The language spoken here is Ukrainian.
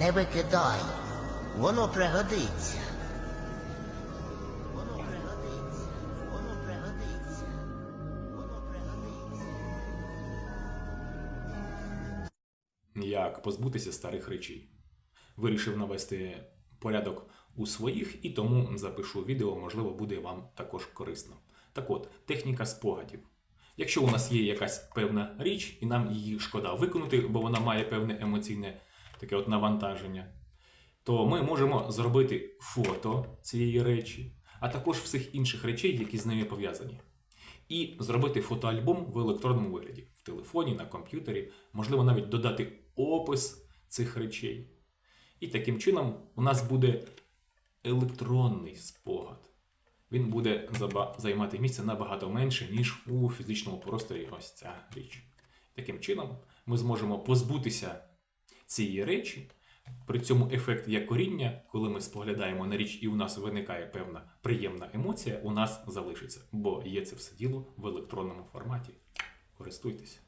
Не викидай. Воно пригодиться. Воно пригодиться. Воно пригодиться. Воно пригодиться. Як позбутися старих речей. Вирішив навести порядок у своїх і тому запишу відео, можливо, буде вам також корисно. Так от, техніка спогадів. Якщо у нас є якась певна річ, і нам її шкода виконати, бо вона має певне емоційне таке от навантаження, то ми можемо зробити фото цієї речі, а також всіх інших речей, які з нею пов'язані. І зробити фотоальбом в електронному вигляді в телефоні, на комп'ютері, можливо, навіть додати опис цих речей. І таким чином у нас буде електронний спогад. Він буде займати місце набагато менше, ніж у фізичному просторі ось ця річ. Таким чином, ми зможемо позбутися цієї речі. При цьому ефект як коріння, коли ми споглядаємо на річ і у нас виникає певна приємна емоція, у нас залишиться, бо є це все діло в електронному форматі. Користуйтесь.